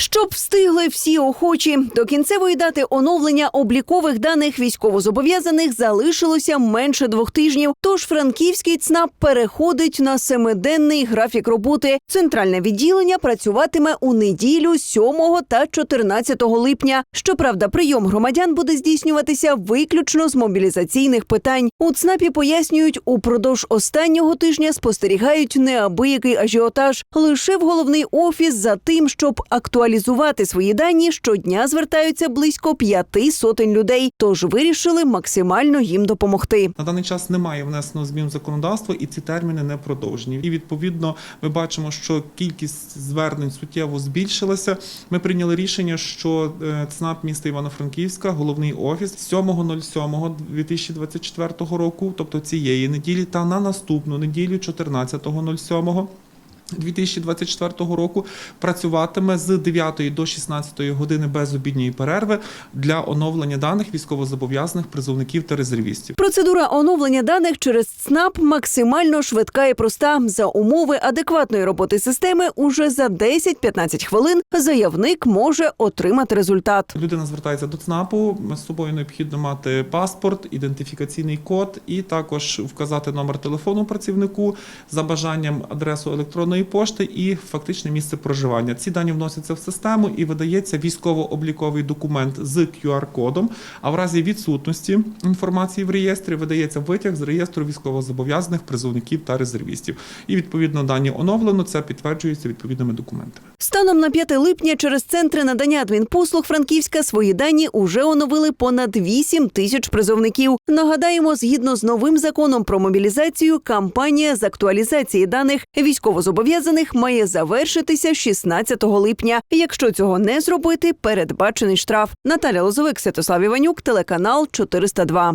Щоб встигли всі охочі до кінцевої дати оновлення облікових даних військовозобов'язаних залишилося менше двох тижнів. Тож франківський ЦНАП переходить на семиденний графік роботи. Центральне відділення працюватиме у неділю 7 та 14 липня. Щоправда, прийом громадян буде здійснюватися виключно з мобілізаційних питань. У ЦНАПі пояснюють, упродовж останнього тижня спостерігають неабиякий ажіотаж. Лише в головний офіс за тим, щоб актуалізувати свої дані, щодня звертаються близько п'яти сотень людей. Тож вирішили максимально їм допомогти. На даний час немає внесено змін в законодавство, і ці терміни не продовжені. І відповідно ми бачимо, що кількість звернень суттєво збільшилася. Ми прийняли рішення, що е, ЦНАП міста Івано-Франківська, головний офіс 7.07.2024 року, тобто цієї неділі, та на наступну неділю 14.07. 2024 року працюватиме з 9 до 16 години без обідньої перерви для оновлення даних військовозобов'язаних призовників та резервістів. Процедура оновлення даних через ЦНАП максимально швидка і проста. За умови адекватної роботи системи уже за 10-15 хвилин заявник може отримати результат. Людина звертається до ЦНАПу. З собою необхідно мати паспорт, ідентифікаційний код і також вказати номер телефону працівнику за бажанням адресу електронної пошти і фактичне місце проживання. Ці дані вносяться в систему і видається військово-обліковий документ з QR-кодом. А в разі відсутності інформації в реєстрі видається витяг з реєстру військовозобов'язаних призовників та резервістів. І відповідно дані оновлено. Це підтверджується відповідними документами. Станом на 5 липня через центри надання адмінпослуг Франківська свої дані уже оновили понад 8 тисяч призовників. Нагадаємо, згідно з новим законом про мобілізацію, кампанія з актуалізації даних військовозобов'язаних має завершитися 16 липня. Якщо цього не зробити, передбачений штраф. Наталя Лозовик, Святослав Іванюк, телеканал 402.